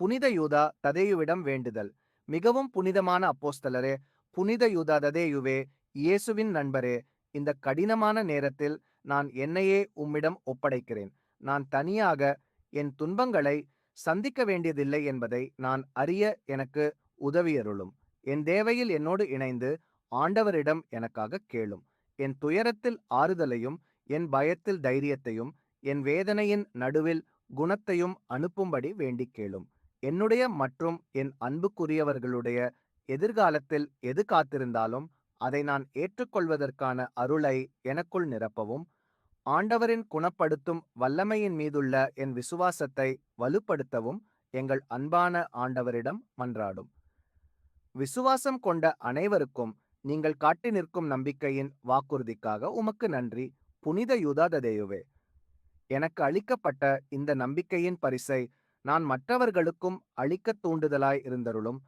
புனித யூதா ததேயுவிடம் வேண்டுதல். மிகவும் புனிதமான அப்போஸ்தலரே புனித யூதா ததேயுவே இயேசுவின் நண்பரே இந்த கடினமான நேரத்தில் நான் என்னையே உம்மிடம் ஒப்படைக்கிறேன். நான் தனியாக என் துன்பங்களை சந்திக்க வேண்டியதில்லை என்பதை நான் அறிய எனக்கு உதவியருளும். என் தேவையில் என்னோடு இணைந்து ஆண்டவரிடம் எனக்காக கேளும். என் துயரத்தில் ஆறுதலையும் என் பயத்தில் தைரியத்தையும் என் வேதனையின் நடுவில் குணத்தையும் அனுப்பும்படி வேண்டிக் கேளும். என்னுடைய மற்றும் என் அன்புக்குரியவர்களுடைய எதிர்காலத்தில் எது காத்திருந்தாலும் அதை நான் ஏற்றுக்கொள்வதற்கான அருளை எனக்குள் நிரப்பவும் ஆண்டவரின் குணப்படுத்தும் வல்லமையின் மீதுள்ள என் விசுவாசத்தை வலுப்படுத்தவும் எங்கள் அன்பான ஆண்டவரிடம் மன்றாடும். விசுவாசம் கொண்ட அனைவருக்கும் நீங்கள் காட்டி நிற்கும் நம்பிக்கையின் வாக்குறுதிக்காக உமக்கு நன்றி. புனித யூதாததேயுவே. எனக்கு அளிக்கப்பட்ட இந்த நம்பிக்கையின் பரிசை நான் மற்றவர்களுக்கும் அளிக்க தூண்டுதலாய் இருந்தருளும்